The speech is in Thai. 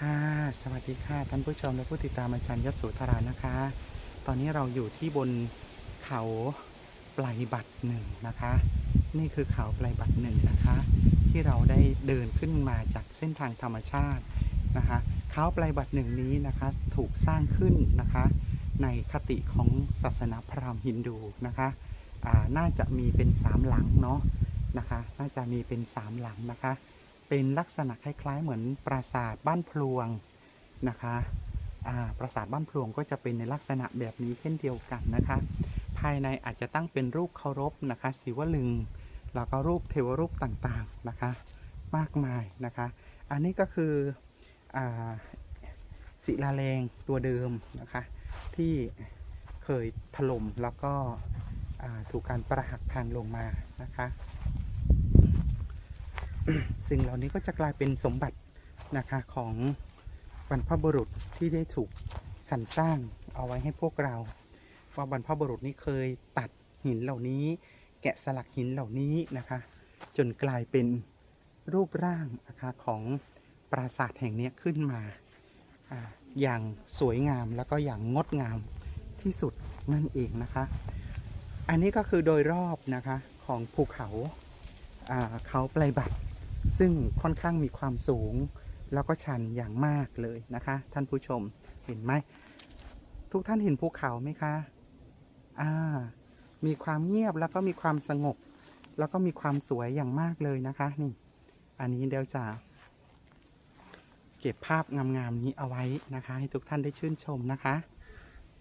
ค่ะ สวัสดีค่ะ ท่านผู้ชมและผู้ติดตามอาจารย์ยศสุธรานะคะ ตอนนี้เราอยู่ที่บนเขาปลายบัตรหนึ่งนะคะ นี่คือเขาปลายบัตรหนึ่งนะคะ ที่เราได้เดินขึ้นมาจากเส้นทางธรรมชาตินะคะเขาปลายบัตรหนึ่งนี้นะคะถูกสร้างขึ้นนะคะ ในคติของศาสนาพราหมณ์ฮินดูนะคะน่าจะมีเป็นสามหลังเนาะนะคะ น่าจะมีเป็นสามหลังนะคะ เป็นลักษณะคล้ายๆ เหมือนปราสาทบ้านพลวงนะคะปราสาทบ้านพลวงก็จะเป็นในลักษณะแบบนี้เช่นเดียวกันนะคะ ภายในอาจจะตั้งเป็นรูปเคารพนะคะศิวลึง แล้วก็รูปเทวรูปต่างๆนะคะ มากมายนะคะ อันนี้ก็คืออศิลาแรงตัวเดิมนะคะที่เคยถล่มแล้วก็ถูกการประหักพังลงมานะคะ สิ่งเหล่านี้ก็จะกลายเป็นสมบัตินะคะของบรรพบุรุษที่ได้ถูกสรรสร้างเอาไว้ให้พวกเรา ว่าบรรพบุรุษนี้เคยตัดหินเหล่านี้ แกะสลักหินเหล่านี้นะคะ จนกลายเป็นรูปร่างนะคะของปราสาทแห่งนี้ขึ้นมาอย่างสวยงามแล้วก็อย่างงดงามที่สุดนั่นเองนะคะ อันนี้ก็คือโดยรอบนะคะของภูเขาอ่าเขาปลายบัตร ซึ่งค่อนข้างมีความสูง แล้วก็ชันอย่างมากเลยนะคะ ท่านผู้ชมเห็นไหม ทุกท่านเห็นภูเขาไหมคะอ่ามีความเงียบแล้วก็มีความสงบ แล้วก็มีความสวยอย่างมากเลยนะคะนี่ อันนี้เดี๋ยวจะเก็บภาพงามๆนี้เอาไว้นะคะ ให้ทุกท่านได้ชื่นชมนะคะ